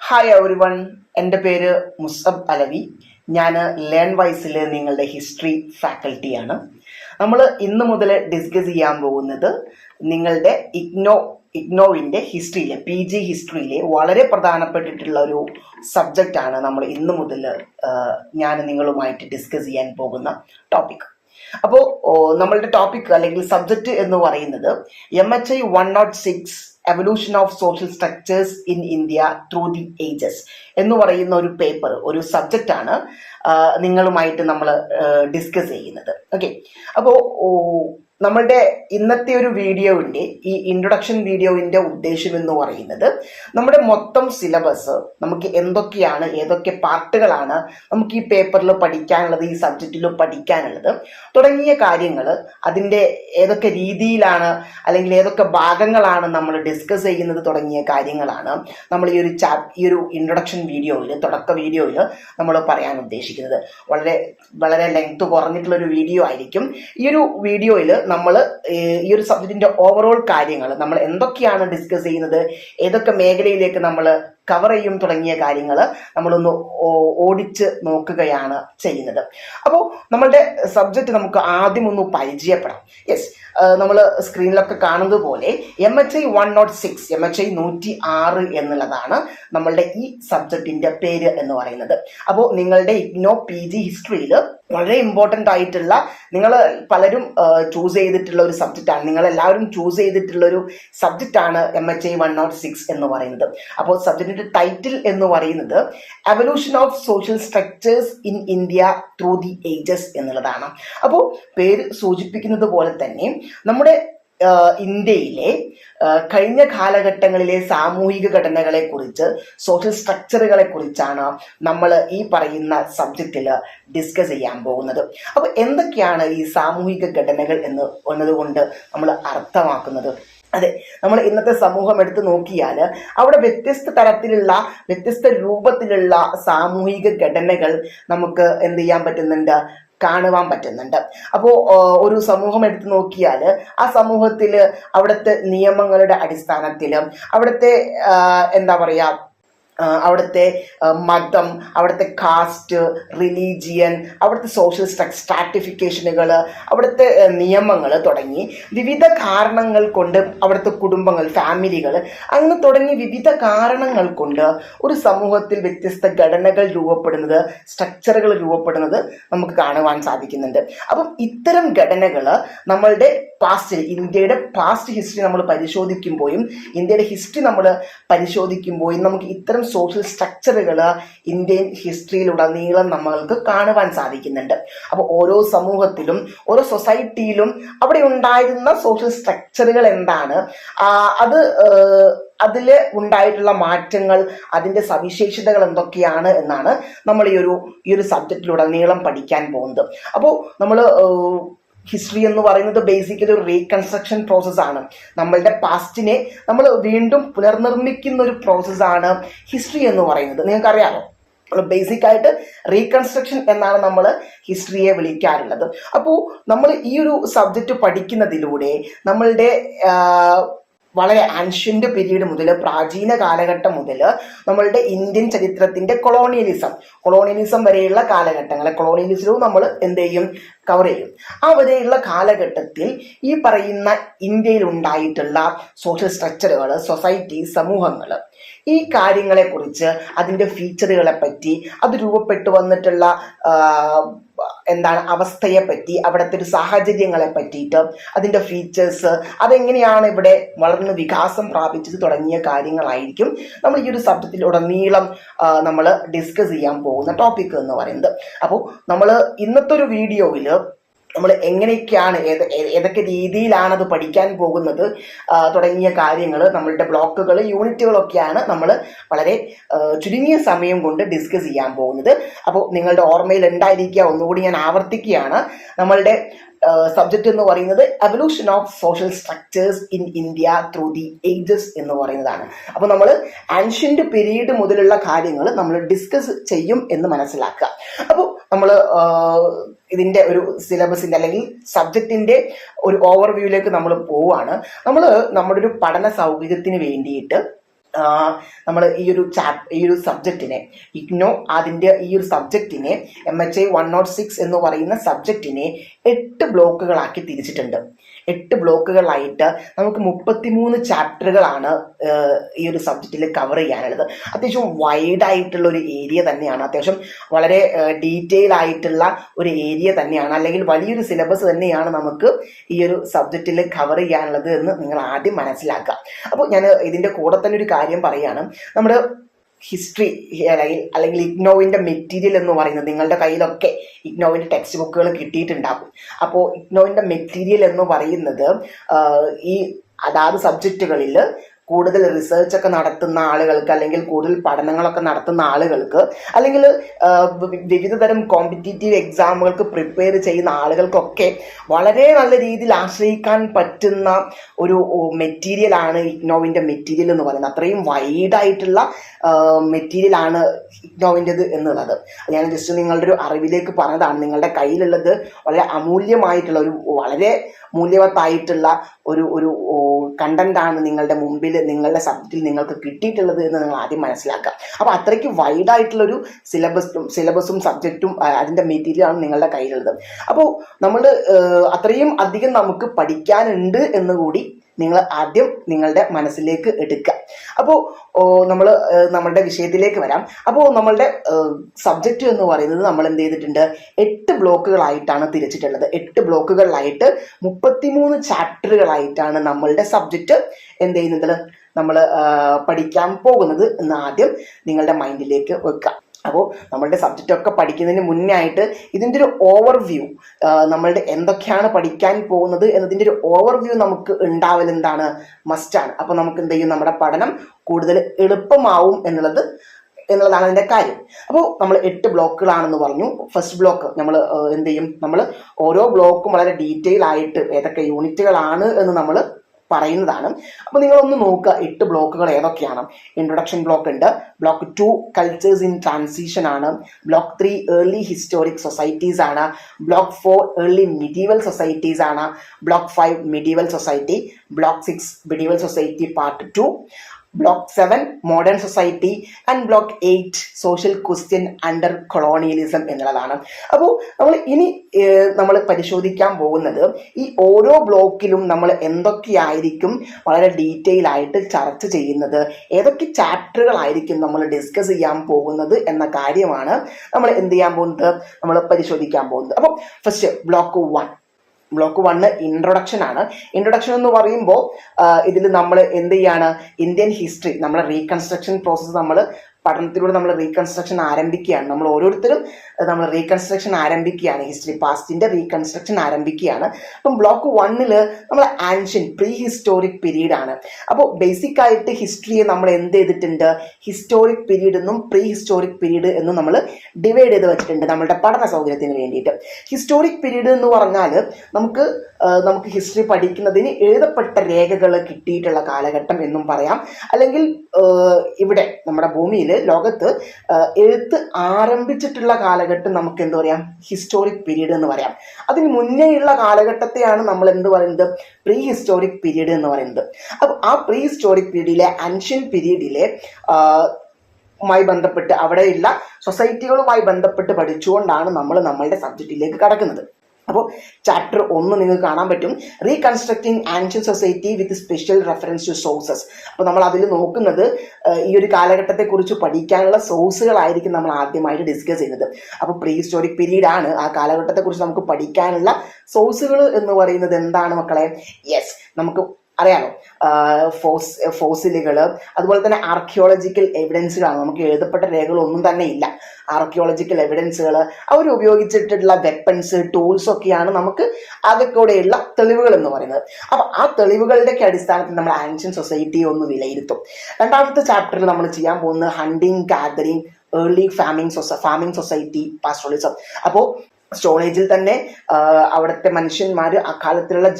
Hi every one എന്റെ പേര് മുസബ് അലവി. ഞാൻ ലേൺ വൈസിൽ നിങ്ങളുടെ ഹിസ്റ്ററി ഫാക്കൽറ്റിയാണ്. നമ്മൾ ഇന്ന് മുതൽ ഡിസ്കസ് ചെയ്യാൻ പോകുന്നത് നിങ്ങളുടെ ഇഗ്നോ ഇഗ്നോവിന്റെ ഹിസ്റ്ററിയിലെ പി ജി ഹിസ്റ്ററിയിലെ വളരെ പ്രധാനപ്പെട്ടിട്ടുള്ള ഒരു സബ്ജക്റ്റാണ് നമ്മൾ ഇന്ന് മുതൽ ഞാൻ നിങ്ങളുമായിട്ട് ഡിസ്കസ് ചെയ്യാൻ പോകുന്ന ടോപ്പിക് അപ്പോൾ നമ്മളുടെ ടോപ്പിക് അല്ലെങ്കിൽ സബ്ജക്റ്റ് എന്ന് പറയുന്നത് M H I one naught six evolution of social structures in India through the ages എന്ന് പറയുന്ന ഒരു പേപ്പർ ഒരു സബ്ജക്റ്റ് ആണ് നിങ്ങളുമായിട്ട് നമ്മൾ ഡിസ്കസ് ചെയ്യുന്നത്. ഓക്കെ അപ്പോൾ നമ്മളുടെ ഇന്നത്തെ ഒരു വീഡിയോവിന്റെ ഈ ഇൻട്രൊഡക്ഷൻ വീഡിയോവിന്റെ ഉദ്ദേശം എന്ന് പറയുന്നത് നമ്മുടെ മൊത്തം സിലബസ് നമുക്ക് എന്തൊക്കെയാണ് ഏതൊക്കെ പാർട്ടുകളാണ് നമുക്ക് ഈ പേപ്പറിൽ പഠിക്കാനുള്ളത് ഈ സബ്ജക്റ്റിൽ പഠിക്കാനുള്ളത് തുടങ്ങിയ കാര്യങ്ങൾ അതിന്റെ ഏതൊക്കെ രീതിയിലാണ് അല്ലെങ്കിൽ ഏതൊക്കെ ഭാഗങ്ങളാണ് നമ്മൾ ഡിസ്കസ് ചെയ്യുന്നത് തുടങ്ങിയ കാര്യങ്ങളാണ് നമ്മൾ ഈ ഒരു ചാ ഈ ഒരു ഇൻട്രൊഡക്ഷൻ വീഡിയോയിൽ തുടക്ക വീഡിയോയിൽ നമ്മൾ പറയാൻ ഉദ്ദേശിക്കുന്നത്. വളരെ വളരെ ലെങ്ത് കുറഞ്ഞിട്ടുള്ള ഒരു വീഡിയോ ആയിരിക്കും. ഈ ഒരു വീഡിയോയിൽ നമ്മൾ ഈ ഒരു സബ്ജക്റ്റിന്റെ ഓവറോൾ കാര്യങ്ങൾ നമ്മൾ എന്തൊക്കെയാണ് ഡിസ്കസ് ചെയ്യുന്നത് ഏതൊക്കെ മേഖലയിലേക്ക് നമ്മൾ കവർ ചെയ്യും തുടങ്ങിയ കാര്യങ്ങൾ നമ്മളൊന്ന് ഓടിച്ച് നോക്കുകയാണ് ചെയ്യുന്നത്. അപ്പോൾ നമ്മളുടെ സബ്ജക്റ്റ് നമുക്ക് ആദ്യം ഒന്ന് പരിചയപ്പെടാം. യെസ് നമ്മൾ സ്ക്രീനിലൊക്കെ കാണുന്നത് പോലെ M H I one nought six M H I നൂറ്റി ആറ് എന്നുള്ളതാണ് നമ്മളുടെ ഈ സബ്ജക്റ്റിന്റെ പേര് എന്ന് പറയുന്നത്. അപ്പോൾ നിങ്ങളുടെ ഇഗ്നോ പി ജി ഹിസ്റ്ററിയിൽ വളരെ ഇമ്പോർട്ടന്റ് ആയിട്ടുള്ള നിങ്ങൾ പലരും ചൂസ് ചെയ്തിട്ടുള്ള ഒരു സബ്ജക്റ്റാണ് നിങ്ങൾ എല്ലാവരും ചൂസ് ചെയ്തിട്ടുള്ള ഒരു സബ്ജക്റ്റാണ് M H I one nought six എന്ന് പറയുന്നത്. അപ്പോൾ സബ്ജക്റ്റിന്റെ ടൈറ്റിൽ എന്ന് പറയുന്നത് evolution of social structures in India through the ages എന്നുള്ളതാണ്. അപ്പോൾ പേര് സൂചിപ്പിക്കുന്നത് പോലെ തന്നെ നമ്മുടെ ഇന്ത്യയിലെ കഴിഞ്ഞ കാലഘട്ടങ്ങളിലെ സാമൂഹിക ഘടനകളെ കുറിച്ച് സോഷ്യൽ സ്ട്രക്ചറുകളെ കുറിച്ചാണ് നമ്മൾ ഈ പറയുന്ന സബ്ജക്റ്റിൽ ഡിസ്കസ് ചെയ്യാൻ പോകുന്നത്. അപ്പോൾ എന്തൊക്കെയാണ് ഈ സാമൂഹിക ഘടനകൾ എന്ന് എന്നതുകൊണ്ട് നമ്മൾ അർത്ഥമാക്കുന്നത്? അതെ നമ്മൾ ഇന്നത്തെ സമൂഹം എടുത്ത് നോക്കിയാൽ അവിടെ വ്യത്യസ്ത തരത്തിലുള്ള വ്യത്യസ്ത രൂപത്തിലുള്ള സാമൂഹിക ഘടനകൾ നമുക്ക് എന്ത് ചെയ്യാൻ പറ്റുന്നുണ്ട്? കാണുവാൻ പറ്റുന്നുണ്ട്. അപ്പോൾ ഒരു സമൂഹം എടുത്ത് നോക്കിയാൽ ആ സമൂഹത്തിൽ അവിടുത്തെ നിയമങ്ങളുടെ അടിസ്ഥാനത്തിൽ അവിടുത്തെ എന്താ പറയുക അവിടുത്തെ മതം അവിടുത്തെ കാസ്റ്റ് റിലീജിയൻ അവിടുത്തെ സോഷ്യൽ സ്ട്രാറ്റിഫിക്കേഷനുകൾ അവിടുത്തെ നിയമങ്ങൾ തുടങ്ങി വിവിധ കാരണങ്ങൾ കൊണ്ട് അവിടുത്തെ കുടുംബങ്ങൾ ഫാമിലികൾ അങ്ങനെ തുടങ്ങി വിവിധ കാരണങ്ങൾ കൊണ്ട് ഒരു സമൂഹത്തിൽ വ്യത്യസ്ത ഘടനകൾ രൂപപ്പെടുന്നത് സ്ട്രക്ചറുകൾ രൂപപ്പെടുന്നത് നമുക്ക് കാണുവാൻ സാധിക്കുന്നുണ്ട്. അപ്പം ഇത്തരം ഘടനകൾ നമ്മളുടെ പാസ്റ്റിൽ ഇന്ത്യയുടെ പാസ്റ്റ് ഹിസ്റ്ററി നമ്മൾ പരിശോധിക്കുമ്പോഴും ഇന്ത്യയുടെ ഹിസ്റ്ററി നമ്മൾ പരിശോധിക്കുമ്പോഴും നമുക്ക് ഇത്തരം സോഷ്യൽ സ്ട്രക്ചറുകൾ ഇന്ത്യൻ ഹിസ്റ്ററിയിലുടനീളം നമ്മൾക്ക് കാണുവാൻ സാധിക്കുന്നുണ്ട്. അപ്പോൾ ഓരോ സമൂഹത്തിലും ഓരോ സൊസൈറ്റിയിലും അവിടെ ഉണ്ടായിരുന്ന സോഷ്യൽ സ്ട്രക്ചറുകൾ എന്താണ്? അത് അതിൽ ഉണ്ടായിട്ടുള്ള മാറ്റങ്ങൾ അതിന്റെ സവിശേഷതകൾ എന്തൊക്കെയാണ് എന്നാണ് നമ്മൾ ഈ ഒരു ഈ ഒരു സബ്ജക്റ്റിലുടനീളം പഠിക്കാൻ പോകുന്നത്. അപ്പോൾ നമ്മൾ ഹിസ്റ്ററി എന്ന് പറയുന്നത് ബേസിക്കലി ഒരു റീകൺസ്ട്രക്ഷൻ പ്രോസസ് ആണ്. നമ്മളുടെ പാസ്റ്റിനെ നമ്മൾ വീണ്ടും പുനർനിർമ്മിക്കുന്ന ഒരു പ്രോസസ് ആണ് ഹിസ്റ്ററി എന്ന് പറയുന്നത്. നിങ്ങൾക്കറിയാമോ? ബേസിക് ആയിട്ട് റീകൺസ്ട്രക്ഷൻ എന്നാണ് നമ്മൾ ഹിസ്റ്ററിയെ വിളിക്കാറുള്ളത്. അപ്പോൾ നമ്മൾ ഈ ഒരു സബ്ജക്റ്റ് പഠിക്കുന്നതിലൂടെ നമ്മളുടെ വളരെ ആൻഷ്യന്റ് പീരീഡ് മുതൽ പ്രാചീന കാലഘട്ടം മുതൽ നമ്മളുടെ ഇന്ത്യൻ ചരിത്രത്തിന്റെ കൊളോണിയലിസം കൊളോണിയലിസം വരെയുള്ള കാലഘട്ടങ്ങളെ കൊളോണിയലിസവും നമ്മൾ എന്ത് ചെയ്യും? കവർ ചെയ്യും. ആ വരെയുള്ള കാലഘട്ടത്തിൽ ഈ പറയുന്ന ഇന്ത്യയിൽ ഉണ്ടായിട്ടുള്ള സോഷ്യൽ സ്ട്രക്ചറുകൾ സൊസൈറ്റി സമൂഹങ്ങൾ ഈ കാര്യങ്ങളെക്കുറിച്ച് അതിന്റെ ഫീച്ചറുകളെ പറ്റി അത് രൂപപ്പെട്ടു വന്നിട്ടുള്ള എന്താണ് അവസ്ഥയെ പറ്റി അവിടുത്തെ ഒരു സാഹചര്യങ്ങളെ പറ്റിയിട്ട് അതിന്റെ ഫീച്ചേഴ്സ് അതെങ്ങനെയാണ് ഇവിടെ വളർന്ന് വികാസം പ്രാപിച്ചത് തുടങ്ങിയ കാര്യങ്ങളായിരിക്കും നമ്മൾ ഈ ഒരു സബ്ജക്റ്റിൽ ഉടനീളം നമ്മൾ ഡിസ്കസ് ചെയ്യാൻ പോകുന്ന ടോപ്പിക് എന്ന് പറയുന്നത്. അപ്പോൾ നമ്മൾ ഇന്നത്തെ ഒരു വീഡിയോയിൽ നമ്മൾ എങ്ങനെയൊക്കെയാണ് ഏത് ഏതൊക്കെ രീതിയിലാണ് അത് പഠിക്കാൻ പോകുന്നത് തുടങ്ങിയ കാര്യങ്ങൾ നമ്മളുടെ ബ്ലോക്കുകൾ യൂണിറ്റുകളൊക്കെയാണ് നമ്മൾ വളരെ ചുരുങ്ങിയ സമയം കൊണ്ട് ഡിസ്കസ് ചെയ്യാൻ പോകുന്നത്. അപ്പോൾ നിങ്ങളുടെ ഓർമ്മയിൽ ഉണ്ടായിരിക്കുക ഒന്നുകൂടി ഞാൻ ആവർത്തിക്കുകയാണ്. നമ്മളുടെ സബ്ജക്റ്റ് എന്ന് പറയുന്നത് evolution of social structures in India through the ages എന്ന് പറയുന്നതാണ്. അപ്പോൾ നമ്മൾ ആൻഷ്യന്റ് പീരീഡ് മുതലുള്ള കാര്യങ്ങൾ നമ്മൾ ഡിസ്കസ് ചെയ്യും എന്ന് മനസ്സിലാക്കുക. അപ്പോൾ നമ്മൾ ഇതിന്റെ ഒരു സിലബസിന്റെ അല്ലെങ്കിൽ സബ്ജക്റ്റിന്റെ ഒരു ഓവർവ്യൂയിലേക്ക് നമ്മൾ പോവാണ്. നമ്മൾ നമ്മുടെ ഒരു പഠന സൗകര്യത്തിന് വേണ്ടിയിട്ട് നമ്മൾ ഈ ഒരു ചാപ് ഈ ഒരു സബ്ജക്റ്റിനെ ഇഗ്നോ അതിന്റെ ഈ ഒരു സബ്ജക്റ്റിനെ M H I one nought six എന്ന് പറയുന്ന സബ്ജക്റ്റിനെ എട്ട് ബ്ലോക്കുകളാക്കി തിരിച്ചിട്ടുണ്ട്. എട്ട് ബ്ലോക്കുകളായിട്ട് നമുക്ക് മുപ്പത്തിമൂന്ന് ചാപ്റ്ററുകളാണ് ഈ ഒരു സബ്ജക്റ്റിൽ കവർ ചെയ്യാനുള്ളത്. അത്യാവശ്യം വൈഡ് ആയിട്ടുള്ള ഒരു ഏരിയ തന്നെയാണ്. അത്യാവശ്യം വളരെ ഡീറ്റെയിൽ ആയിട്ടുള്ള ഒരു ഏരിയ തന്നെയാണ്. അല്ലെങ്കിൽ വലിയൊരു സിലബസ് തന്നെയാണ് നമുക്ക് ഈ ഒരു സബ്ജക്റ്റിൽ കവർ ചെയ്യാനുള്ളത് എന്ന് നിങ്ങൾ ആദ്യം മനസ്സിലാക്കുക. അപ്പോൾ ഞാൻ ഇതിന്റെ കൂടെ തന്നെ ഒരു കാര്യം പറയുകയാണ് നമ്മുടെ ഹിസ്റ്ററി അല്ലെങ്കിൽ അല്ലെങ്കിൽ ഇഗ്നോവിന്റെ മെറ്റീരിയൽ എന്ന് പറയുന്നത് നിങ്ങളുടെ കയ്യിലൊക്കെ ഇഗ്നോവിന്റെ ടെക്സ്റ്റ് ബുക്കുകൾ കിട്ടിയിട്ടുണ്ടാകും. അപ്പോൾ ഇഗ്നോവിന്റെ മെറ്റീരിയൽ എന്ന് പറയുന്നത് ഈ അതാത് സബ്ജക്റ്റുകളിൽ കൂടുതൽ റിസർച്ച് ഒക്കെ നടത്തുന്ന ആളുകൾക്ക് അല്ലെങ്കിൽ കൂടുതൽ പഠനങ്ങളൊക്കെ നടത്തുന്ന ആളുകൾക്ക് അല്ലെങ്കിൽ വിവിധ തരം കോമ്പറ്റേറ്റീവ് എക്സാമുകൾക്ക് പ്രിപ്പയർ ചെയ്യുന്ന ആളുകൾക്കൊക്കെ വളരെ നല്ല രീതിയിൽ ആശ്രയിക്കാൻ പറ്റുന്ന ഒരു മെറ്റീരിയൽ ആണ് ഇഗ്നോവിന്റെ മെറ്റീരിയൽ എന്ന് പറയുന്നത്. അത്രയും വൈഡ് ആയിട്ടുള്ള മെറ്റീരിയൽ ആണ് ഇഗ്നോവിന്റെത് എന്നുള്ളത്. ഞാൻ ജസ്റ്റ് നിങ്ങളുടെ ഒരു അറിവിലേക്ക് പറഞ്ഞതാണ്. നിങ്ങളുടെ കയ്യിലുള്ളത് വളരെ അമൂല്യമായിട്ടുള്ള ഒരു വളരെ മൂല്യവത്തായിട്ടുള്ള ഒരു ഒരു കണ്ടന്റാണ് നിങ്ങളുടെ മുമ്പിൽ നിങ്ങളുടെ സബ്ജക്റ്റിൽ നിങ്ങൾക്ക് കിട്ടിയിട്ടുള്ളത് എന്ന് നിങ്ങൾ ആദ്യം മനസ്സിലാക്കുക അപ്പോൾ അത്രയ്ക്ക് വൈഡ് ആയിട്ടുള്ള ഒരു സിലബസും സിലബസും സബ്ജക്റ്റും അതിന്റെ മെറ്റീരിയലാണ് നിങ്ങളുടെ കയ്യിലുള്ളത്. അപ്പോൾ നമ്മൾ അത്രയും അധികം നമുക്ക് പഠിക്കാനുണ്ട് എന്ന് കൂടി നിങ്ങൾ ആദ്യം നിങ്ങളുടെ മനസ്സിലേക്ക് എടുക്കുക അപ്പോൾ നമ്മൾ നമ്മളുടെ വിഷയത്തിലേക്ക് വരാം. അപ്പോൾ നമ്മളുടെ സബ്ജക്റ്റ് എന്ന് പറയുന്നത് നമ്മൾ എന്ത് ചെയ്തിട്ടുണ്ട്? എട്ട് ബ്ലോക്കുകളായിട്ടാണ് തിരിച്ചിട്ടുള്ളത്. എട്ട് ബ്ലോക്കുകളിലായിട്ട് മുപ്പത്തിമൂന്ന് ചാപ്റ്ററുകളായിട്ടാണ് നമ്മളുടെ സബ്ജക്റ്റ് എന്ത് ചെയ്യുന്നത്? നമ്മൾ പഠിക്കാൻ പോകുന്നത് എന്ന് ആദ്യം നിങ്ങളുടെ മൈൻഡിലേക്ക് വെക്കുക അപ്പോൾ നമ്മളുടെ സബ്ജക്റ്റൊക്കെ പഠിക്കുന്നതിന് മുന്നേ ആയിട്ട് ഇതിന്റെ ഒരു ഓവർവ്യൂ നമ്മളുടെ എന്തൊക്കെയാണ് പഠിക്കാൻ പോകുന്നത് എന്നതിന്റെ ഒരു ഓവർവ്യൂ നമുക്ക് ഉണ്ടാവൽ എന്താണ് മസ്റ്റാണ് അപ്പോൾ നമുക്ക് എന്ത് ചെയ്യും? നമ്മുടെ പഠനം കൂടുതൽ എളുപ്പമാവും എന്നുള്ളത് എന്നുള്ളതാണ് അതിന്റെ കാര്യം. അപ്പോൾ നമ്മൾ എട്ട് ബ്ലോക്കുകളാണെന്ന് പറഞ്ഞു. ഫസ്റ്റ് ബ്ലോക്ക് നമ്മൾ എന്ത് ചെയ്യും? നമ്മൾ ഓരോ ബ്ലോക്കും വളരെ ഡീറ്റെയിൽ ആയിട്ട് ഏതൊക്കെ യൂണിറ്റുകളാണ് എന്ന് നമ്മൾ പറയുന്നതാണ്. അപ്പോൾ നിങ്ങളൊന്ന് നോക്കുക എട്ട് ബ്ലോക്കുകൾ ഏതൊക്കെയാണ്? ഇൻട്രൊഡക്ഷൻ ബ്ലോക്ക് ഉണ്ട്. Block two cultures in transition ആണ്. Block three early historic societies ആണ്. Block four early medieval societies ആണ്. Block five medieval society block six medieval society part two block seven modern society and block eight social question under colonialism എന്നുള്ളതാണ്. അപ്പോൾ നമ്മൾ ഇനി നമ്മൾ പരിശോധിക്കാൻ പോകുന്നത് ഈ ഓരോ ബ്ലോക്കിലും നമ്മൾ എന്തൊക്കെയായിരിക്കും വളരെ ഡീറ്റെയിൽ ആയിട്ട് ചർച്ച ചെയ്യുന്നത് ഏതൊക്കെ ചാപ്റ്ററുകളായിരിക്കും നമ്മൾ ഡിസ്കസ് ചെയ്യാൻ പോകുന്നത് എന്ന കാര്യമാണ് നമ്മൾ എന്ത് ചെയ്യാൻ പോകുന്നത്? നമ്മൾ പരിശോധിക്കാൻ പോകുന്നത്. അപ്പോൾ first block one block one introduction ആണ്. ഇൻട്രൊഡക്ഷൻ എന്ന് പറയുമ്പോൾ ഇതിൽ നമ്മൾ എന്ത് ചെയ്യാണ്? ഇന്ത്യൻ ഹിസ്റ്ററി നമ്മുടെ റീകൺസ്ട്രക്ഷൻ പ്രോസസ്സ് നമ്മൾ പഠനത്തിലൂടെ നമ്മൾ റീകൺസ്ട്രക്ഷൻ ആരംഭിക്കുകയാണ്. നമ്മൾ ഓരോരുത്തരും നമ്മൾ റീകൺസ്ട്രക്ഷൻ ആരംഭിക്കുകയാണ്. ഹിസ്റ്ററി പാസ്റ്റിന്റെ റീകൺസ്ട്രക്ഷൻ ആരംഭിക്കുകയാണ്. അപ്പം ബ്ലോക്ക് വണ്ണിൽ നമ്മൾ ആൻഷ്യൻ പ്രീ ഹിസ്റ്റോറിക് പീരീഡ് ആണ്. അപ്പോൾ ബേസിക് ആയിട്ട് ഹിസ്റ്ററിയെ നമ്മൾ എന്ത് ചെയ്തിട്ടുണ്ട്? ഹിസ്റ്റോറിക് പീരീഡ് എന്നും പ്രീ ഹിസ്റ്റോറിക് പീരീഡ് എന്നും നമ്മൾ ഡിവൈഡ് ചെയ്ത് വെച്ചിട്ടുണ്ട് നമ്മളുടെ പഠന സൗകര്യത്തിന് വേണ്ടിയിട്ട്. ഹിസ്റ്റോറിക് പീരീഡ് എന്ന് പറഞ്ഞാൽ നമുക്ക് നമുക്ക് ഹിസ്റ്ററി പഠിക്കുന്നതിന് എഴുതപ്പെട്ട രേഖകൾ കിട്ടിയിട്ടുള്ള കാലഘട്ടം എന്നും പറയാം. അല്ലെങ്കിൽ ഇവിടെ നമ്മുടെ ഭൂമിയിൽ ലോകത്ത് എഴുത്ത് ആരംഭിച്ചിട്ടുള്ള കാലഘട്ടം നമുക്ക് എന്താ പറയാം? ഹിസ്റ്റോറിക് പീരീഡ് എന്ന് പറയാം. അതിന് മുന്നേയുള്ള കാലഘട്ടത്തെയാണ് നമ്മൾ എന്ത് പറയുന്നത്? പ്രീ ഹിസ്റ്റോറിക് പീരീഡ് എന്ന് പറയുന്നത്. അപ്പോൾ ആ പ്രീ ഹിസ്റ്റോറിക് പീരീഡിലെ അൻഷ്യൻ പീരീഡിലെ മായി ബന്ധപ്പെട്ട് അവിടെയുള്ള സൊസൈറ്റികളുമായി ബന്ധപ്പെട്ട് പഠിച്ചുകൊണ്ടാണ് നമ്മൾ നമ്മളുടെ സബ്ജക്റ്റിലേക്ക് കടക്കുന്നത്. അപ്പോൾ ചാപ്റ്റർ ഒന്ന് നിങ്ങൾക്ക് കാണാൻ പറ്റും. Reconstructing ancient society with special reference to sources അപ്പോൾ നമ്മൾ അതിൽ നോക്കുന്നത് ഈ ഒരു കാലഘട്ടത്തെക്കുറിച്ച് പഠിക്കാനുള്ള സോഴ്സുകളായിരിക്കും നമ്മൾ ആദ്യമായിട്ട് ഡിസ്കസ് ചെയ്യുന്നത്. അപ്പോൾ പ്രീ ഹിസ്റ്റോറിക് പീരീഡ് ആണ്. ആ കാലഘട്ടത്തെക്കുറിച്ച് നമുക്ക് പഠിക്കാനുള്ള സോഴ്സുകൾ എന്ന് പറയുന്നത് എന്താണ് മക്കളെ? യെസ് നമുക്ക് അറിയാലോ? ഫോസ് ഫോസിലുകൾ അതുപോലെ തന്നെ ആർക്കിയോളജിക്കൽ എവിഡൻസുകളാണ് നമുക്ക് എഴുതപ്പെട്ട രേഖകളൊന്നും തന്നെ ഇല്ല. ആർക്കിയോളജിക്കൽ എവിഡൻസുകൾ അവർ ഉപയോഗിച്ചിട്ടുള്ള വെപ്പൺസ് ടൂൾസ് ഒക്കെയാണ് നമുക്ക് അതൊക്കെയുള്ള തെളിവുകൾ എന്ന് പറയുന്നത്. അപ്പോൾ ആ തെളിവുകളുടെയൊക്കെ അടിസ്ഥാനത്തിൽ നമ്മൾ ആൻഷ്യൻ സൊസൈറ്റിയെ ഒന്ന് വിലയിരുത്തും. രണ്ടാമത്തെ ചാപ്റ്ററിൽ നമ്മൾ ചെയ്യാൻ പോകുന്നത് ഹണ്ടിങ് ഗാദറിങ് ഏർലി ഫാമിംഗ് സൊസ ഫാമിംഗ് സൊസൈറ്റി പാസ്ട്രോളിസം അപ്പോൾ സ്റ്റോറേജിൽ തന്നെ അവിടുത്തെ മനുഷ്യന്മാർ അക്കാലത്തിലുള്ള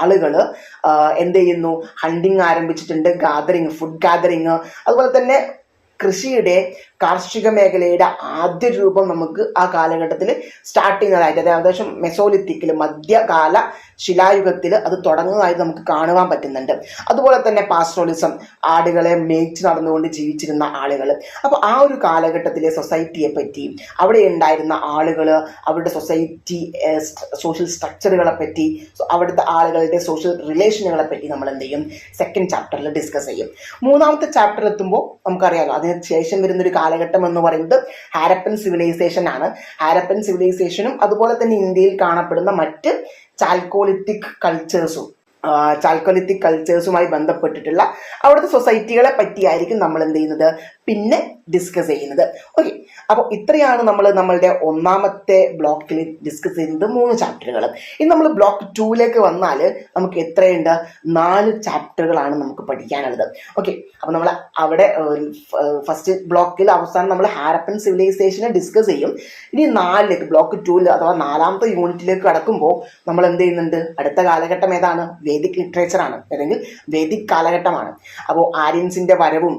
ആളുകൾ എന്ത് ചെയ്യുന്നു? ഹണ്ടിങ് ആരംഭിച്ചിട്ടുണ്ട് ഗാദറിങ് ഫുഡ് ഗാദറിങ് അതുപോലെ തന്നെ കൃഷിയുടെ കാർഷിക മേഖലയുടെ ആദ്യ രൂപം നമുക്ക് ആ കാലഘട്ടത്തിൽ സ്റ്റാർട്ട് ചെയ്യുന്നതായിട്ട് അതായത് ഏകദേശം മെസോലിത്തിക്കിൽ മധ്യകാല ശിലായുഗത്തിൽ അത് തുടങ്ങുന്നതായിട്ട് നമുക്ക് കാണുവാൻ പറ്റുന്നുണ്ട്. അതുപോലെ തന്നെ പാസ്ട്രോളിസം ആടുകളെ മേച്ച് നടന്നുകൊണ്ട് ജീവിച്ചിരുന്ന ആളുകൾ അപ്പോൾ ആ ഒരു കാലഘട്ടത്തിലെ സൊസൈറ്റിയെ പറ്റി അവിടെ ഉണ്ടായിരുന്ന ആളുകൾ അവരുടെ സൊസൈറ്റി സോഷ്യൽ സ്ട്രക്ചറുകളെ പറ്റി അവിടുത്തെ ആളുകളുടെ സോഷ്യൽ റിലേഷനുകളെ പറ്റി നമ്മൾ എന്ത് ചെയ്യും? സെക്കൻഡ് ചാപ്റ്ററിൽ ഡിസ്കസ് ചെയ്യും. മൂന്നാമത്തെ ചാപ്റ്ററിൽ എത്തുമ്പോൾ നമുക്കറിയാമല്ലോ അതിന് ശേഷം വരുന്ന ഒരു കാലഘട്ടം എന്ന് പറയുന്നത് ഹാരപ്പൻ സിവിലൈസേഷൻ ആണ്. ഹാരപ്പൻ സിവിലൈസേഷനും അതുപോലെ തന്നെ ഇന്ത്യയിൽ കാണപ്പെടുന്ന മറ്റ് ചാൽക്കോളിത്തിക് കൾച്ചേഴ്സും ചാൽക്കോലിത്തിക് കൾച്ചേഴ്സുമായി ബന്ധപ്പെട്ടിട്ടുള്ള അവിടുത്തെ സൊസൈറ്റികളെ പറ്റിയായിരിക്കും നമ്മൾ എന്ത് ചെയ്യുന്നത്? പിന്നെ ഡിസ്കസ് ചെയ്യുന്നത്. ഓക്കെ അപ്പോൾ ഇത്രയാണ് നമ്മൾ നമ്മളുടെ ഒന്നാമത്തെ ബ്ലോക്കിൽ ഡിസ്കസ് ചെയ്യുന്നത് മൂന്ന് ചാപ്റ്ററുകൾ ഇനി നമ്മൾ ബ്ലോക്ക് ടൂവിലേക്ക് വന്നാൽ നമുക്ക് എത്രയുണ്ട്? നാല് ചാപ്റ്ററുകളാണ് നമുക്ക് പഠിക്കാനുള്ളത്. ഓക്കെ അപ്പോൾ നമ്മൾ അവിടെ ഫസ്റ്റ് ബ്ലോക്കിൽ അവസാനം നമ്മൾ ഹാരപ്പൻ സിവിലൈസേഷനെ ഡിസ്കസ് ചെയ്യും. ഇനി നാലിലേക്ക് ബ്ലോക്ക് ടൂവിൽ അഥവാ നാലാമത്തെ യൂണിറ്റിലേക്ക് കടക്കുമ്പോൾ നമ്മൾ എന്ത് ചെയ്യുന്നുണ്ട്? അടുത്ത കാലഘട്ടം ഏതാണ്? വേദിക് ലിറ്ററേച്ചറാണ് അല്ലെങ്കിൽ വേദിക് കാലഘട്ടമാണ്. അപ്പോൾ ആര്യൻസിന്റെ വരവും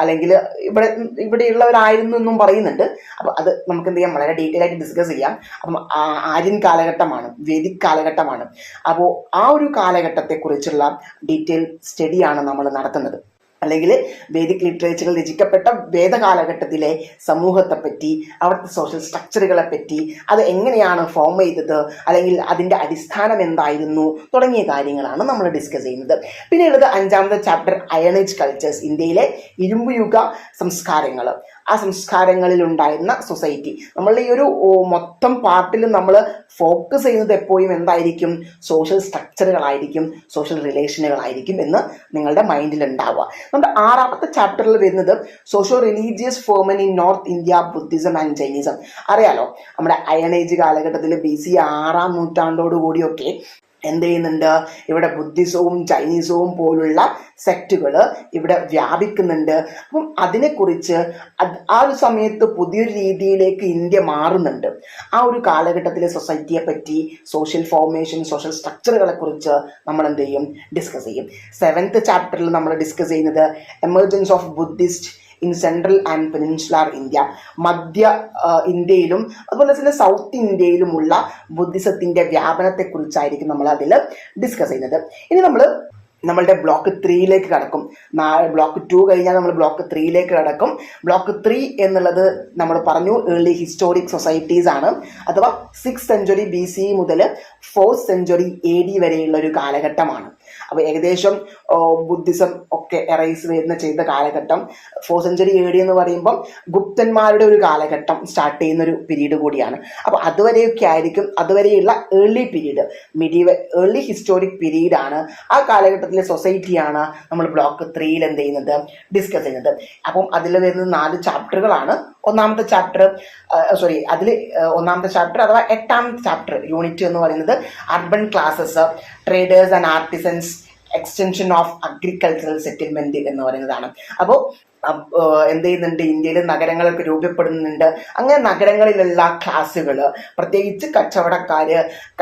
അല്ലെങ്കിൽ ഇവിടെ ഇവിടെയുള്ളവരായിരുന്നു എന്നും പറയുന്നുണ്ട്. അപ്പോൾ അത് നമുക്ക് എന്ത് ചെയ്യാം? വളരെ ഡീറ്റെയിൽ ആയിട്ട് ഡിസ്കസ് ചെയ്യാം. അപ്പം ആര്യൻ കാലഘട്ടമാണ് വേദിക് കാലഘട്ടമാണ്. അപ്പോൾ ആ ഒരു കാലഘട്ടത്തെക്കുറിച്ചുള്ള ഡീറ്റെയിൽ സ്റ്റഡിയാണ് നമ്മൾ നടത്തുന്നത്. അല്ലെങ്കിൽ വേദിക് ലിറ്ററേച്ചറിൽ രചിക്കപ്പെട്ട വേദകാലഘട്ടത്തിലെ സമൂഹത്തെപ്പറ്റി അവിടുത്തെ സോഷ്യൽ സ്ട്രക്ചറുകളെ പറ്റി അത് എങ്ങനെയാണ് ഫോം ചെയ്തത് അല്ലെങ്കിൽ അതിന്റെ അടിസ്ഥാനം എന്തായിരുന്നു തുടങ്ങിയ കാര്യങ്ങളാണ് നമ്മൾ ഡിസ്കസ് ചെയ്യുന്നത്. പിന്നെയുള്ളത് അഞ്ചാമത്തെ ചാപ്റ്റർ അയണേജ് കൾച്ചേഴ്സ് ഇന്ത്യയിലെ ഇരുമ്പുയുഗ സംസ്കാരങ്ങൾ ആ സംസ്കാരങ്ങളിൽ ഉണ്ടായിരുന്ന സൊസൈറ്റി നമ്മൾ ഈ ഒരു മൊത്തം പാർട്ടിൽ നമ്മൾ ഫോക്കസ് ചെയ്യുന്നത് എപ്പോഴും എന്തായിരിക്കും? സോഷ്യൽ സ്ട്രക്ചറുകളായിരിക്കും സോഷ്യൽ റിലേഷനുകളായിരിക്കും എന്ന് നിങ്ങളുടെ മൈൻഡിൽ ഉണ്ടാവുക നമ്മുടെ ആറാമത്തെ ചാപ്റ്ററിൽ വരുന്നത് socio religious ferment in north India Buddhism and Jainism അറിയാലോ? നമ്മുടെ അയൺ ഏജ് കാലഘട്ടത്തിൽ ബി സി ആറാം നൂറ്റാണ്ടോടു കൂടിയൊക്കെ എന്ത് ചെയ്യുന്നുണ്ട്? ഇവിടെ ബുദ്ധിസവും ചൈനീസവും പോലുള്ള സെക്റ്റുകൾ ഇവിടെ വ്യാപിക്കുന്നുണ്ട്. അപ്പം അതിനെക്കുറിച്ച് ആ ഒരു സമയത്ത് പുതിയൊരു രീതിയിലേക്ക് ഇന്ത്യ മാറുന്നുണ്ട്. ആ ഒരു കാലഘട്ടത്തിലെ സൊസൈറ്റിയെ പറ്റി സോഷ്യൽ ഫോർമേഷൻ സോഷ്യൽ സ്ട്രക്ചറുകളെ കുറിച്ച് നമ്മൾ എന്ത് ചെയ്യും? ഡിസ്കസ് ചെയ്യും. സെവൻത്ത് ചാപ്റ്ററിൽ നമ്മൾ ഡിസ്കസ് ചെയ്യുന്നത് emergence of Buddhist in central and peninsular India മധ്യ ഇന്ത്യയിലും അതുപോലെ തന്നെ സൗത്ത് ഇന്ത്യയിലുമുള്ള ബുദ്ധിസത്തിന്റെ വ്യാപനത്തെക്കുറിച്ചായിരിക്കും നമ്മൾ അതിൽ ഡിസ്കസ് ചെയ്യുന്നത്. ഇനി നമ്മൾ നമ്മളുടെ ബ്ലോക്ക് ത്രീയിലേക്ക് കടക്കും. നാളെ ബ്ലോക്ക് ടു കഴിഞ്ഞാൽ നമ്മൾ ബ്ലോക്ക് ത്രീയിലേക്ക് കടക്കും. ബ്ലോക്ക് ത്രീ എന്നുള്ളത് നമ്മൾ പറഞ്ഞു ഏർലി ഹിസ്റ്റോറിക് സൊസൈറ്റീസ് ആണ്. അഥവാ സിക്സ് സെഞ്ചുറി ബി സി മുതൽ ഫോർത്ത് സെഞ്ചുറി എ ഡി വരെയുള്ള ഒരു കാലഘട്ടമാണ്. അപ്പോൾ ഏകദേശം ബുദ്ധിസം ഒക്കെ എറൈസ് വരുന്ന ചെയ്ത കാലഘട്ടം. ഫോർ സെഞ്ചുറി എ ഡി എന്ന് പറയുമ്പം ഗുപ്തന്മാരുടെ ഒരു കാലഘട്ടം സ്റ്റാർട്ട് ചെയ്യുന്ന ഒരു പീരീഡ് കൂടിയാണ്. അപ്പോൾ അതുവരെയൊക്കെ ആയിരിക്കും അതുവരെയുള്ള early period medieval early historic period ആണ് ആ കാലഘട്ടത്തിലെ സൊസൈറ്റിയാണ് നമ്മൾ ബ്ലോക്ക് ത്രീയിൽ എന്ത് ചെയ്യുന്നത്? ഡിസ്കസ് ചെയ്യുന്നത്. അപ്പം അതിൽ വരുന്ന നാല് ചാപ്റ്ററുകളാണ് ഒന്നാമത്തെ ചാപ്റ്റർ സോറി അതിൽ ഒന്നാമത്തെ ചാപ്റ്റർ അഥവാ എട്ടാമത്തെ ചാപ്റ്റർ യൂണിറ്റ് എന്ന് പറയുന്നത് urban classes traders and artisans extension of agricultural settlement എന്ന് പറയുന്നതാണ്. അപ്പോൾ എന്ത് ചെയ്യുന്നുണ്ട്? ഇന്ത്യയിൽ നഗരങ്ങളൊക്കെ രൂപപ്പെടുന്നുണ്ട്. അങ്ങനെ നഗരങ്ങളിലുള്ള ക്ലാസ്സുകൾ പ്രത്യേകിച്ച് കച്ചവടക്കാർ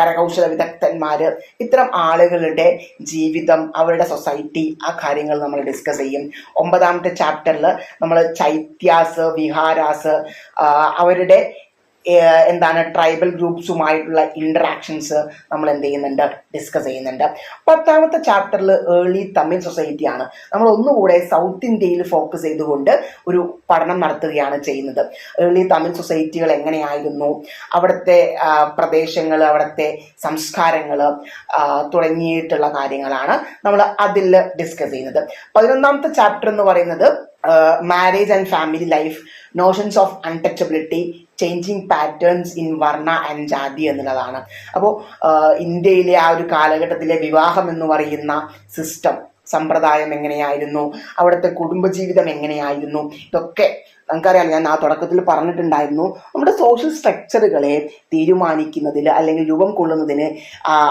കരകൗശല വിദഗ്ധന്മാർ ഇത്തരം ആളുകളുടെ ജീവിതം അവരുടെ സൊസൈറ്റി ആ കാര്യങ്ങൾ നമ്മൾ ഡിസ്കസ് ചെയ്യും. ഒമ്പതാമത്തെ ചാപ്റ്ററിൽ നമ്മൾ ചൈത്യാസ് വിഹാരാസ് അവരുടെ എന്താണ് ട്രൈബൽ ഗ്രൂപ്പ്സുമായിട്ടുള്ള ഇൻട്രാക്ഷൻസ് നമ്മൾ എന്ത് ചെയ്യുന്നുണ്ട്? ഡിസ്കസ് ചെയ്യുന്നുണ്ട്. പത്താമത്തെ ചാപ്റ്ററിൽ ഏർലി തമിഴ് സൊസൈറ്റിയാണ് നമ്മൾ ഒന്നുകൂടെ സൗത്ത് ഇന്ത്യയിൽ ഫോക്കസ് ചെയ്തുകൊണ്ട് ഒരു പഠനം നടത്തുകയാണ് ചെയ്യുന്നത്. ഏർലി തമിഴ് സൊസൈറ്റികൾ എങ്ങനെയായിരുന്നു? അവിടുത്തെ പ്രദേശങ്ങൾ അവിടുത്തെ സംസ്കാരങ്ങൾ തുടങ്ങിയിട്ടുള്ള കാര്യങ്ങളാണ് നമ്മൾ അതിൽ ഡിസ്കസ് ചെയ്യുന്നത്. പതിനൊന്നാമത്തെ ചാപ്റ്റർ എന്ന് പറയുന്നത് marriage and family life notions of untouchability changing patterns in varna and jati എന്നുള്ളതാണ്. അപ്പോൾ ഇന്ത്യയിലെ ആ ഒരു കാലഘട്ടത്തിലെ വിവാഹം എന്ന് പറയുന്ന സിസ്റ്റം സമ്പ്രദായം എങ്ങനെയായിരുന്നു? അവിടുത്തെ കുടുംബജീവിതം എങ്ങനെയായിരുന്നു? ഇതൊക്കെ നമുക്കറിയാം ഞാൻ ആ തുടക്കത്തിൽ പറഞ്ഞിട്ടുണ്ടായിരുന്നു. നമ്മുടെ സോഷ്യൽ സ്ട്രക്ചറുകളെ തീരുമാനിക്കുന്നതിൽ അല്ലെങ്കിൽ രൂപം കൊള്ളുന്നതിന്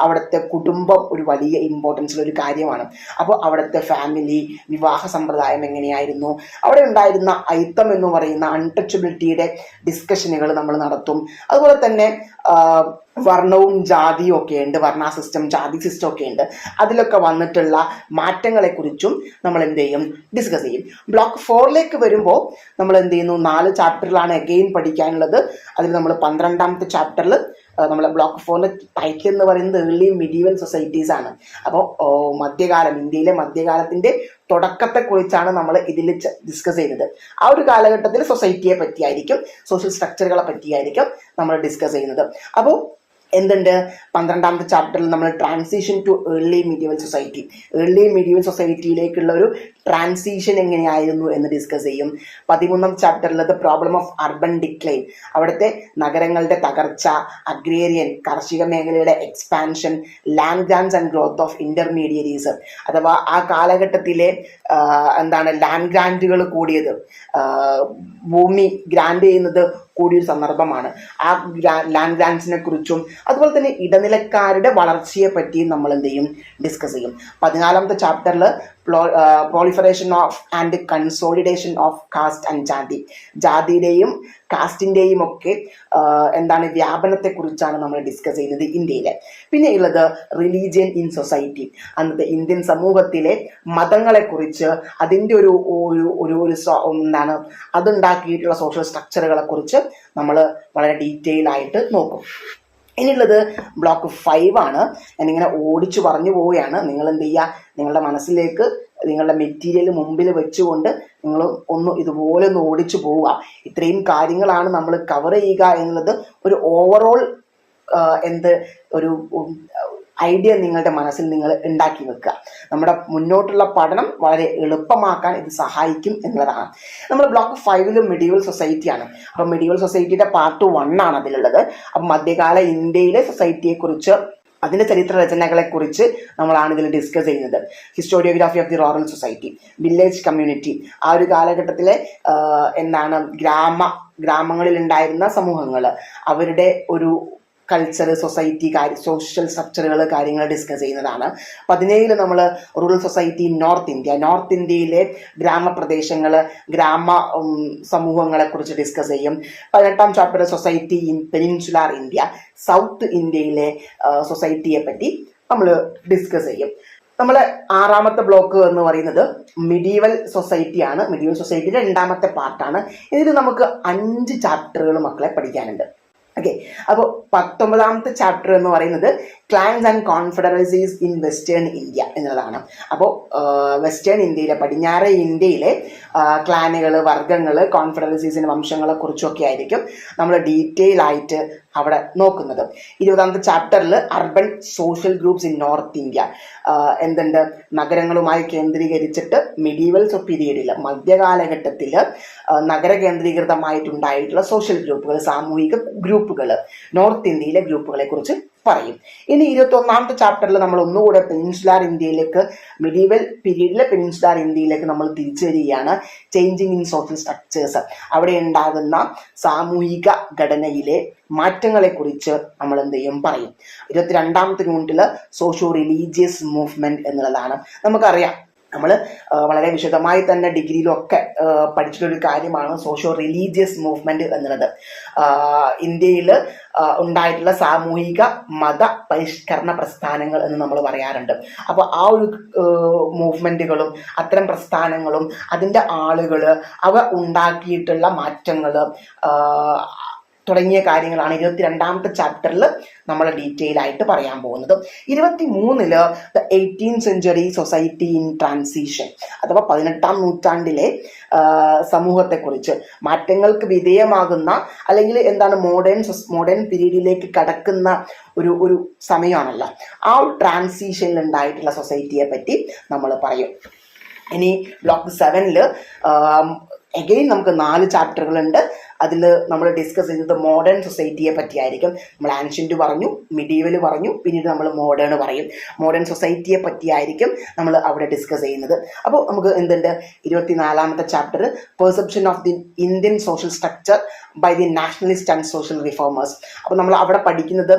അവിടുത്തെ കുടുംബം ഒരു വലിയ ഇമ്പോർട്ടൻസ് ഉള്ള ഒരു കാര്യമാണ്. അപ്പോൾ അവിടുത്തെ ഫാമിലി വിവാഹ സമ്പ്രദായം എങ്ങനെയായിരുന്നു? അവിടെ ഉണ്ടായിരുന്ന ഐത്തം എന്ന് പറയുന്ന അൺടച്ചബിലിറ്റിയുടെ ഡിസ്കഷനുകൾ നമ്മൾ നടത്തും. അതുപോലെ തന്നെ വർണവും ജാതിയും ഒക്കെ ഉണ്ട് വർണ സിസ്റ്റം ജാതി സിസ്റ്റം ഒക്കെ ഉണ്ട്. അതിലൊക്കെ വന്നിട്ടുള്ള മാറ്റങ്ങളെക്കുറിച്ചും നമ്മൾ എന്ത് ചെയ്യും? ഡിസ്കസ് ചെയ്യും. ബ്ലോക്ക് ഫോറിലേക്ക് വരുമ്പോൾ നമ്മൾ എന്ത് ചെയ്യുന്നു നാല് ചാപ്റ്ററിലാണ് അഗെയിൻ പഠിക്കാനുള്ളത്. അതിൽ നമ്മൾ പന്ത്രണ്ടാമത്തെ ചാപ്റ്ററിൽ നമ്മൾ ബ്ലോക്ക് ഫോറിന്റെ ടൈറ്റിൽ എന്ന് പറയുന്നത് ഏർലി മിഡീവൽ സൊസൈറ്റീസ് ആണ്. അപ്പോൾ മധ്യകാലം ഇന്ത്യയിലെ മധ്യകാലത്തിന്റെ തുടക്കത്തെക്കുറിച്ചാണ് നമ്മൾ ഇതിൽ ഡിസ്കസ് ചെയ്യുന്നത്. ആ ഒരു കാലഘട്ടത്തിൽ സൊസൈറ്റിയെ പറ്റിയായിരിക്കും സോഷ്യൽ സ്ട്രക്ചറുകളെ പറ്റിയായിരിക്കും നമ്മൾ ഡിസ്കസ് ചെയ്യുന്നത്. അപ്പോൾ എന്തുണ്ട്? പന്ത്രണ്ടാമത്തെ ചാപ്റ്ററിൽ നമ്മൾ transition to early medieval society early medieval സൊസൈറ്റിയിലേക്കുള്ള ഒരു ട്രാൻസിഷൻ എങ്ങനെയായിരുന്നു എന്ന് ഡിസ്കസ് ചെയ്യും. പതിമൂന്നാം ചാപ്റ്ററിൽ the problem of urban decline അവിടുത്തെ നഗരങ്ങളുടെ തകർച്ച അഗ്രേറിയൻ കാർഷിക മേഖലയുടെ expansion land grants and growth of intermediaries അഥവാ ആ കാലഘട്ടത്തിലെ എന്താണ് ലാൻഡ് ഗ്രാൻഡുകൾ കൂടിയത്. ഭൂമി ഗ്രാൻഡ് ചെയ്യുന്നത് കൂടിയൊരു സന്ദർഭമാണ്. ആ ലാൻഡ് ഗ്രാൻസിനെ കുറിച്ചും അതുപോലെ തന്നെ ഇടനിലക്കാരുടെ വളർച്ചയെ പറ്റിയും നമ്മൾ എന്ത് ചെയ്യും? ഡിസ്കസ് ചെയ്യും. പതിനാലാമത്തെ ചാപ്റ്ററിൽ proliferation of and consolidation of caste and jati. ജാതിയുടെയും കാസ്റ്റിന്റെയും ഒക്കെ എന്താണ് വ്യാപനത്തെക്കുറിച്ചാണ് നമ്മൾ ഡിസ്കസ് ചെയ്യുന്നത് ഇന്ത്യയിൽ പിന്നെ ഉള്ളത് റിലീജിയൻ ഇൻ സൊസൈറ്റി അന്നത്തെ ഇന്ത്യൻ സമൂഹത്തിലെ മതങ്ങളെക്കുറിച്ച് അതിന്റെ ഒരു ഒരു ഒരു എന്താണ് അതുണ്ടാക്കിയിട്ടുള്ള സോഷ്യൽ സ്ട്രക്ചറുകളെ കുറിച്ച് നമ്മൾ വളരെ ഡീറ്റെയിൽ ആയിട്ട് നോക്കും. ഇനിയുള്ളത് ബ്ലോക്ക് ഫൈവ് ആണ്. ഞാനിങ്ങനെ ഓടിച്ചു പറഞ്ഞു പോവുകയാണ്. നിങ്ങൾ എന്ത് ചെയ്യുക? നിങ്ങളുടെ മനസ്സിലേക്ക് നിങ്ങളുടെ മെറ്റീരിയൽ മുമ്പിൽ വെച്ചുകൊണ്ട് നിങ്ങൾ ഒന്ന് ഇതുപോലെ ഒന്ന് ഓടിച്ചു പോവുക. ഇത്രയും കാര്യങ്ങളാണ് നമ്മൾ കവർ ചെയ്യുക എന്നുള്ളത് ഒരു ഓവറോൾ എന്ത് ഒരു ഐഡിയ നിങ്ങളുടെ മനസ്സിൽ നിങ്ങൾ ഉണ്ടാക്കി വെക്കുക. നമ്മുടെ മുന്നോട്ടുള്ള പഠനം വളരെ എളുപ്പമാക്കാൻ ഇത് സഹായിക്കും എന്നുള്ളതാണ്. നമ്മൾ ബ്ലോക്ക് ഫൈവിലും മെഡീവൽ സൊസൈറ്റിയാണ് അപ്പം മെഡീവൽ സൊസൈറ്റിയുടെ പാർട്ട് വൺ ആണ് അതിലുള്ളത്. അപ്പം മധ്യകാല ഇന്ത്യയിലെ സൊസൈറ്റിയെക്കുറിച്ച് അതിന്റെ ചരിത്ര രചനകളെ കുറിച്ച് നമ്മളാണ് ഇതിൽ ഡിസ്കസ് ചെയ്യുന്നത്. Historiography of the rural society village community ആ ഒരു കാലഘട്ടത്തിലെ എന്താണ് ഗ്രാമ ഗ്രാമങ്ങളിൽ ഉണ്ടായിരുന്ന സമൂഹങ്ങൾ അവരുടെ ഒരു കൾച്ചർ സൊസൈറ്റി കാര്യ സോഷ്യൽ സ്ട്രക്ചറുകൾ കാര്യങ്ങൾ ഡിസ്കസ് ചെയ്യുന്നതാണ്. പതിനേഴിൽ നമ്മൾ rural society north India north ഇന്ത്യയിലെ ഗ്രാമപ്രദേശങ്ങൾ ഗ്രാമ സമൂഹങ്ങളെക്കുറിച്ച് ഡിസ്കസ് ചെയ്യും. പതിനെട്ടാം chapter society in peninsular India south ഇന്ത്യയിലെ സൊസൈറ്റിയെ പറ്റി നമ്മൾ ഡിസ്കസ് ചെയ്യും. നമ്മളെ ആറാമത്തെ ബ്ലോക്ക് എന്ന് പറയുന്നത് മിഡീവൽ സൊസൈറ്റിയാണ് മിഡീവൽ സൊസൈറ്റി രണ്ടാമത്തെ പാർട്ടാണ് ഇതിൽ നമുക്ക് അഞ്ച് ചാപ്റ്ററുകൾ മക്കളെ പഠിക്കാനുണ്ട്. ഓക്കെ അപ്പോൾ പത്തൊമ്പതാമത്തെ ചാപ്റ്റർ എന്ന് പറയുന്നത് clans and confederacies in western India എന്നുള്ളതാണ്. അപ്പോൾ വെസ്റ്റേൺ ഇന്ത്യയിലെ പടിഞ്ഞാറ് ഇന്ത്യയിലെ ക്ലാനുകൾ വർഗങ്ങൾ കോൺഫെഡറസീസിന്റെ വംശങ്ങളെ കുറിച്ചൊക്കെ ആയിരിക്കും നമ്മൾ ഡീറ്റെയിൽ ആയിട്ട് അവിടെ നോക്കുന്നത്. ഇരുപതാമത്തെ ചാപ്റ്ററിൽ urban social groups in north India എന്തുണ്ട്? നഗരങ്ങളുമായി കേന്ദ്രീകരിച്ചിട്ട് മിഡീവൽ പീരീഡിൽ മധ്യകാലഘട്ടത്തിൽ നഗര കേന്ദ്രീകൃതമായിട്ടുണ്ടായിട്ടുള്ള സോഷ്യൽ ഗ്രൂപ്പുകൾ സാമൂഹിക ഗ്രൂപ്പുകൾ നോർത്ത് ഇന്ത്യയിലെ ഗ്രൂപ്പുകളെ കുറിച്ച് പറയും. ഇനി ഇരുപത്തി ഒന്നാമത്തെ ചാപ്റ്ററിൽ നമ്മൾ ഒന്നുകൂടെ പെനിൻസുലാർ ഇന്ത്യയിലേക്ക് മിഡീവൽ പീരീഡിലെ പെനിൻസുലാർ ഇന്ത്യയിലേക്ക് നമ്മൾ തിരിച്ചു വരികയാണ് ചേഞ്ചിങ് ഇൻ സോഷ്യൽ സ്ട്രക്ചേഴ്സ് അവിടെ ഉണ്ടാകുന്ന സാമൂഹിക ഘടനയിലെ മാറ്റങ്ങളെക്കുറിച്ച് നമ്മൾ എന്ത് ചെയ്യും? പറയും. ഇരുപത്തിരണ്ടാമത്തെ യൂണിറ്റിൽ സോഷ്യോ റിലീജിയസ് മൂവ്മെന്റ് എന്നുള്ളതാണ്. നമുക്കറിയാം നമ്മൾ വളരെ വിശദമായി തന്നെ ഡിഗ്രിയിലൊക്കെ പഠിച്ചിട്ടൊരു കാര്യമാണ് സോഷ്യോ റിലീജിയസ് മൂവ്മെന്റ് എന്നുള്ളത്. ഇന്ത്യയിൽ ഉണ്ടായിട്ടുള്ള സാമൂഹിക മത പരിഷ്കരണ പ്രസ്ഥാനങ്ങൾ എന്ന് നമ്മൾ പറയാറുണ്ട്. അപ്പോൾ ആ ഒരു മൂവ്മെന്റുകളും അത്തരം പ്രസ്ഥാനങ്ങളും അതിന്റെ ആളുകൾ അവ ഉണ്ടാക്കിയിട്ടുള്ള മാറ്റങ്ങൾ തുടങ്ങിയ കാര്യങ്ങളാണ് ഇരുപത്തി രണ്ടാമത്തെ ചാപ്റ്ററിൽ നമ്മൾ ഡീറ്റെയിൽ ആയിട്ട് പറയാൻ പോകുന്നത്. ഇരുപത്തി മൂന്നിൽ the eighteen century society in transition അഥവാ പതിനെട്ടാം നൂറ്റാണ്ടിലെ സമൂഹത്തെക്കുറിച്ച്. മാറ്റങ്ങൾക്ക് വിധേയമാകുന്ന അല്ലെങ്കിൽ എന്താണ് മോഡേൺ മോഡേൺ പീരീഡിലേക്ക് കടക്കുന്ന ഒരു ഒരു സമയമാണല്ലോ. ആ ഒരു ട്രാൻസിഷനിൽ ഉണ്ടായിട്ടുള്ള സൊസൈറ്റിയെ പറ്റി നമ്മൾ പറയും. ഇനി ബ്ലോക്ക് സെവനിൽ എഗെയിൻ നമുക്ക് നാല് ചാപ്റ്ററുകളുണ്ട് അതിൽ നമ്മൾ ഡിസ്കസ് ചെയ്തത് മോഡേൺ സൊസൈറ്റിയെ പറ്റിയായിരിക്കും. നമ്മൾ ആൻഷ്യന്റ് പറഞ്ഞു മിഡീവൽ പറഞ്ഞു പിന്നീട് നമ്മൾ മോഡേൺ പറയും. മോഡേൺ സൊസൈറ്റിയെ പറ്റിയായിരിക്കും നമ്മൾ അവിടെ ഡിസ്കസ് ചെയ്യുന്നത്. അപ്പോൾ നമുക്ക് എന്തുണ്ട്? ഇരുപത്തിനാലാമത്തെ chapter perception of the Indian social structure by the nationalist and social reformers അപ്പോൾ നമ്മൾ അവിടെ പഠിക്കുന്നത്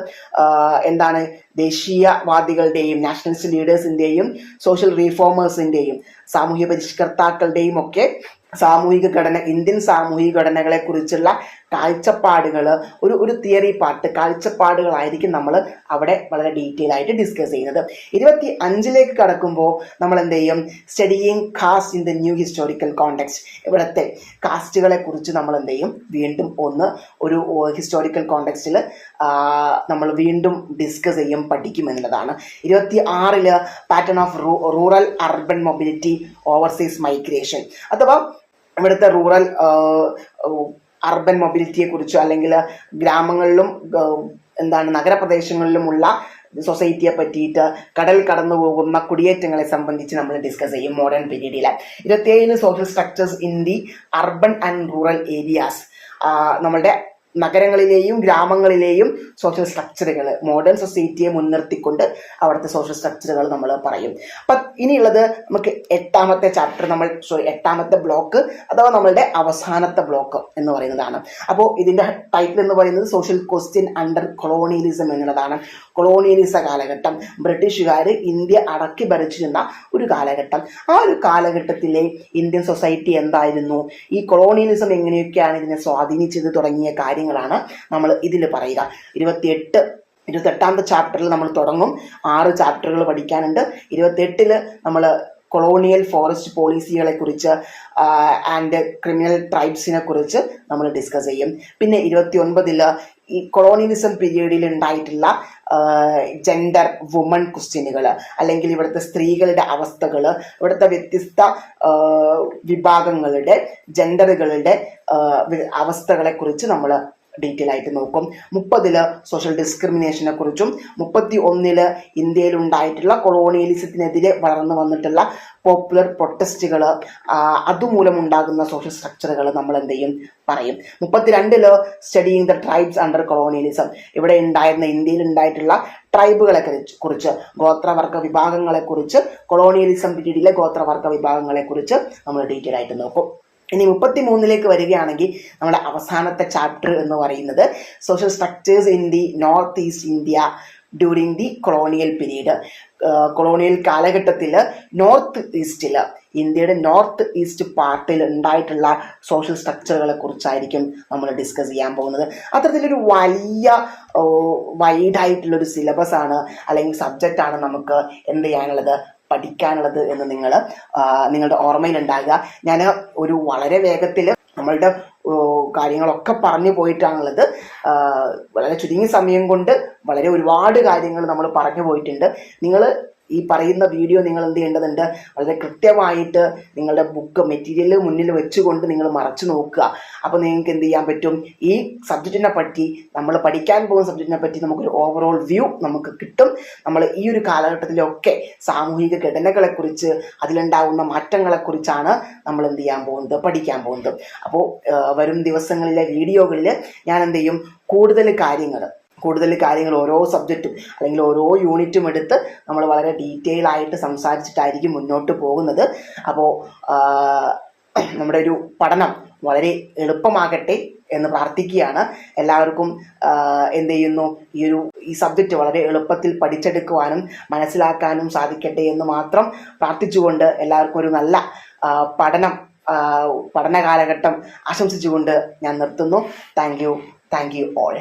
എന്താണ്? ദേശീയവാദികളുടെയും നാഷണലിസ്റ്റ് ലീഡേഴ്സിന്റെയും സോഷ്യൽ റീഫോമേഴ്സിന്റെയും സാമൂഹ്യ പരിഷ്കർത്താക്കളുടെയും ഒക്കെ സാമൂഹിക ഘടന ഇന്ത്യൻ സാമൂഹിക ഘടനകളെ കുറിച്ചുള്ള കാഴ്ചപ്പാടുകൾ ഒരു ഒരു തിയറി പാർട്ട് കാഴ്ചപ്പാടുകളായിരിക്കും നമ്മൾ അവിടെ വളരെ ഡീറ്റെയിൽ ആയിട്ട് ഡിസ്കസ് ചെയ്യുന്നത്. ഇരുപത്തി അഞ്ചിലേക്ക് കടക്കുമ്പോൾ നമ്മൾ എന്ത് ചെയ്യും studying caste in the new historical context ഇവിടുത്തെ കാസ്റ്റുകളെ കുറിച്ച് നമ്മൾ എന്ത് ചെയ്യും വീണ്ടും ഒന്ന് ഒരു ഹിസ്റ്റോറിക്കൽ കോണ്ടെക്സ്റ്റിൽ നമ്മൾ വീണ്ടും ഡിസ്കസ് ചെയ്യും പഠിക്കും എന്നുള്ളതാണ് ഇരുപത്തി ആറിൽ pattern of rural urban mobility overseas migration അഥവാ ഇവിടുത്തെ റൂറൽ അർബൻ മൊബിലിറ്റിയെ കുറിച്ചോ അല്ലെങ്കിൽ ഗ്രാമങ്ങളിലും എന്താണ് നഗരപ്രദേശങ്ങളിലുമുള്ള സൊസൈറ്റിയെ പറ്റിയിട്ട് കടൽ കടന്നു പോകുന്ന കുടിയേറ്റങ്ങളെ സംബന്ധിച്ച് നമ്മൾ ഡിസ്കസ് ചെയ്യും മോഡേൺ പീരീഡിൽ ഇരുപത്തിയേഴിന് social structures in the urban and rural areas നമ്മളുടെ നഗരങ്ങളിലെയും ഗ്രാമങ്ങളിലെയും സോഷ്യൽ സ്ട്രക്ചറുകൾ മോഡേൺ സൊസൈറ്റിയെ മുൻനിർത്തിക്കൊണ്ട് അവിടുത്തെ സോഷ്യൽ സ്ട്രക്ചറുകൾ നമ്മൾ പറയും. അപ്പം ഇനിയുള്ളത് നമുക്ക് എട്ടാമത്തെ ചാപ്റ്റർ നമ്മൾ സോറി എട്ടാമത്തെ ബ്ലോക്ക് അഥവാ നമ്മളുടെ അവസാനത്തെ ബ്ലോക്ക് എന്ന് പറയുന്നതാണ്. അപ്പോൾ ഇതിന്റെ ടൈറ്റിൽ എന്ന് പറയുന്നത് സോഷ്യൽ ക്വസ്റ്റ്യൻ അണ്ടർ കൊളോണിയലിസം എന്നുള്ളതാണ്. കൊളോണിയലിസ കാലഘട്ടം ബ്രിട്ടീഷുകാർ ഇന്ത്യ അടക്കി ഭരിച്ചിരുന്ന ഒരു കാലഘട്ടം. ആ ഒരു കാലഘട്ടത്തിലെ ഇന്ത്യൻ സൊസൈറ്റി എന്തായിരുന്നു? ഈ കൊളോണിയലിസം എങ്ങനെയൊക്കെയാണ് ഇതിനെ സ്വാധീനിച്ചത് തുടങ്ങിയ കാര്യങ്ങളാണ് നമ്മൾ ഇതിൽ പറയുക. ഇരുപത്തിയെട്ട് ഇരുപത്തെട്ടാമത്തെ ചാപ്റ്ററിൽ നമ്മൾ തുടങ്ങും. ആറ് ചാപ്റ്ററുകൾ പഠിക്കാനുണ്ട്. ഇരുപത്തെട്ടിൽ നമ്മൾ കൊളോണിയൽ ഫോറസ്റ്റ് പോളിസികളെ കുറിച്ച് ആൻഡ് ക്രിമിനൽ ട്രൈബ്സിനെ കുറിച്ച് നമ്മൾ ഡിസ്കസ് ചെയ്യും. പിന്നെ ഇരുപത്തി ഒൻപതിൽ ഈ കൊളോണിയലിസം പീരീഡിൽ ഉണ്ടായിട്ടുള്ള ജെൻഡർ വുമൺ ക്വസ്റ്റ്യനുകൾ അല്ലെങ്കിൽ ഇവിടുത്തെ സ്ത്രീകളുടെ അവസ്ഥകൾ ഇവിടുത്തെ വ്യത്യസ്ത വിഭാഗങ്ങളുടെ ജെൻഡറുകളുടെ അവസ്ഥകളെ കുറിച്ച് നമ്മൾ ഡീറ്റെയിൽ ആയിട്ട് നോക്കും. മുപ്പതിൽ സോഷ്യൽ ഡിസ്ക്രിമിനേഷനെ കുറിച്ചും മുപ്പത്തി ഒന്നിൽ ഇന്ത്യയിൽ ഉണ്ടായിട്ടുള്ള കൊളോണിയലിസത്തിനെതിരെ വളർന്നു വന്നിട്ടുള്ള പോപ്പുലർ പ്രൊട്ടസ്റ്റുകൾ അതുമൂലം ഉണ്ടാകുന്ന സോഷ്യൽ സ്ട്രക്ചറുകൾ നമ്മൾ എന്ത് ചെയ്യും? പറയും. മുപ്പത്തിരണ്ടിൽ studying the tribes under colonialism ഇവിടെ ഉണ്ടായിരുന്ന ഇന്ത്യയിൽ ഉണ്ടായിട്ടുള്ള ട്രൈബുകളെ കുറിച്ച് ഗോത്രവർഗ വിഭാഗങ്ങളെ കുറിച്ച് കൊളോണിയലിസം പീരീഡിലെ ഗോത്രവർഗ വിഭാഗങ്ങളെ കുറിച്ച് നമ്മൾ ഡീറ്റെയിൽ ആയിട്ട് നോക്കും. ഇനി മുപ്പത്തി മൂന്നിലേക്ക് വരികയാണെങ്കിൽ നമ്മുടെ അവസാനത്തെ ചാപ്റ്റർ എന്ന് പറയുന്നത് social structures in the north east India during the colonial period colonial കാലഘട്ടത്തിൽ നോർത്ത് ഈസ്റ്റിൽ ഇന്ത്യയുടെ നോർത്ത് ഈസ്റ്റ് പാർട്ടിൽ ഉണ്ടായിട്ടുള്ള സോഷ്യൽ സ്ട്രക്ചറുകളെ കുറിച്ചായിരിക്കും നമ്മൾ ഡിസ്കസ് ചെയ്യാൻ പോകുന്നത്. അത്തരത്തിലൊരു വലിയ വൈഡായിട്ടുള്ളൊരു സിലബസ് ആണ് അല്ലെങ്കിൽ സബ്ജക്റ്റ് ആണ് നമുക്ക് എന്ത് ചെയ്യാനുള്ളത് പഠിക്കാനുള്ളത് എന്ന് നിങ്ങൾ നിങ്ങളുടെ ഓർമ്മയിലുണ്ടാകുക. ഞാൻ ഒരു വളരെ വേഗത്തിൽ നമ്മളുടെ കാര്യങ്ങളൊക്കെ പറഞ്ഞു പോയിട്ടാണുള്ളത്. വളരെ ചുരുങ്ങിയ സമയം കൊണ്ട് വളരെ ഒരുപാട് കാര്യങ്ങൾ നമ്മൾ പറഞ്ഞു പോയിട്ടുണ്ട്. നിങ്ങൾ ഈ പറയുന്ന വീഡിയോ നിങ്ങൾ എന്ത് ചെയ്യേണ്ടതുണ്ട്? വളരെ കൃത്യമായിട്ട് നിങ്ങളുടെ ബുക്ക് മെറ്റീരിയൽ മുന്നിൽ വെച്ചുകൊണ്ട് നിങ്ങൾ മറച്ചു നോക്കുക. അപ്പോൾ നിങ്ങൾക്ക് എന്ത് ചെയ്യാൻ പറ്റും? ഈ സബ്ജക്റ്റിനെ പറ്റി നമ്മൾ പഠിക്കാൻ പോകുന്ന സബ്ജക്റ്റിനെ പറ്റി നമുക്കൊരു ഓവറോൾ വ്യൂ നമുക്ക് കിട്ടും. നമ്മൾ ഈ ഒരു കാലഘട്ടത്തിലൊക്കെ സാമൂഹിക ഘടനകളെക്കുറിച്ച് അതിലുണ്ടാകുന്ന മാറ്റങ്ങളെക്കുറിച്ചാണ് നമ്മൾ എന്ത് ചെയ്യാൻ പോകുന്നത്? പഠിക്കാൻ പോകുന്നത്. അപ്പോൾ വരും ദിവസങ്ങളിലെ വീഡിയോകളിൽ ഞാൻ എന്ത് ചെയ്യും? കൂടുതൽ കാര്യങ്ങൾ കൂടുതൽ കാര്യങ്ങൾ ഓരോ സബ്ജക്റ്റും അല്ലെങ്കിൽ ഓരോ യൂണിറ്റും എടുത്ത് നമ്മൾ വളരെ ഡീറ്റെയിൽ ആയിട്ട് സംസാരിച്ചിട്ടായിരിക്കും മുന്നോട്ട് പോകുന്നത്. അപ്പോൾ നമ്മുടെ ഒരു പഠനം വളരെ എളുപ്പമാകട്ടെ എന്ന് പ്രാർത്ഥിക്കുകയാണ്. എല്ലാവർക്കും എന്ത് ചെയ്യുന്നു? ഈ ഒരു ഈ സബ്ജക്റ്റ് വളരെ എളുപ്പത്തിൽ പഠിച്ചെടുക്കുവാനും മനസ്സിലാക്കാനും സാധിക്കട്ടെ എന്ന് മാത്രം പ്രാർത്ഥിച്ചുകൊണ്ട് എല്ലാവർക്കും ഒരു നല്ല പഠനം പഠന കാലഘട്ടം ആശംസിച്ചുകൊണ്ട് ഞാൻ നിർത്തുന്നു. Thank you thank you all